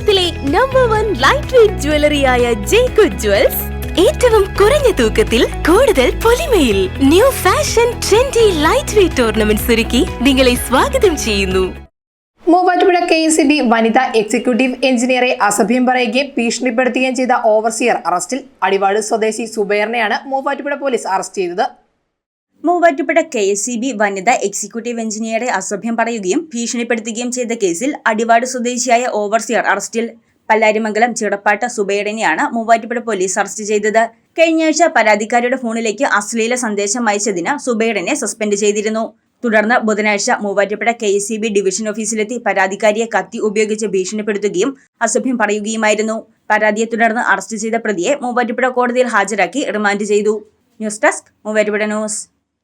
കേരളത്തിലെ number one light weight ജ്വല്ലറിയായ ജേക്കു ജ്വൽസ് ഏറ്റവും കുറഞ്ഞ തൂക്കത്തിൽ കൂടുതൽ പൊലിമയിൽ new fashion trendy light weight ornaments ഒരുക്കി നിങ്ങളെ സ്വാഗതം ചെയ്യുന്നു. മൂവാറ്റുപുഴ കെ എസ് ബി വനിതാ എക്സിക്യൂട്ടീവ് എഞ്ചിനീയറെ അസഭ്യം പറയുകയും ഭീഷണിപ്പെടുത്തുകയും ചെയ്ത ഓവർസിയർ അറസ്റ്റിൽ അടിവാട് സ്വദേശി സുബൈറിനെയാണ് മൂവാറ്റുപുഴ പോലീസ് അറസ്റ്റ് ചെയ്തത്. Muvattupuzha K S C B വനിതാ എക്സിക്യൂട്ടീവ് എഞ്ചിനീയറെ അസഭ്യം പറയുകയും ഭീഷണിപ്പെടുത്തുകയും ചെയ്ത കേസിൽ അടിവാട് സ്വദേശിയായ ഓവർസിയർ അറസ്റ്റിൽ. പല്ലാരിമംഗലം ചിടപ്പാട്ട സുബൈറിനെയാണ് മൂവാറ്റുപുഴ പോലീസ് അറസ്റ്റ് ചെയ്തത്. കഴിഞ്ഞയാഴ്ച പരാതിക്കാരിയുടെ ഫോണിലേക്ക് അശ്ലീല സന്ദേശം അയച്ചതിന് സുബൈറിനെ സസ്പെൻഡ് ചെയ്തിരുന്നു. തുടർന്ന് ബുധനാഴ്ച Muvattupuzha K S C B division ഓഫീസിലെത്തി പരാതിക്കാരിയെ കത്തി ഉപയോഗിച്ച് ഭീഷണിപ്പെടുത്തുകയും അസഭ്യം പറയുകയുമായിരുന്നു. പരാതിയെ തുടർന്ന് അറസ്റ്റ് ചെയ്ത പ്രതിയെ മൂവാറ്റുപുഴ കോടതിയിൽ ഹാജരാക്കി റിമാൻഡ് ചെയ്തു. News desk Muvattupuzha news.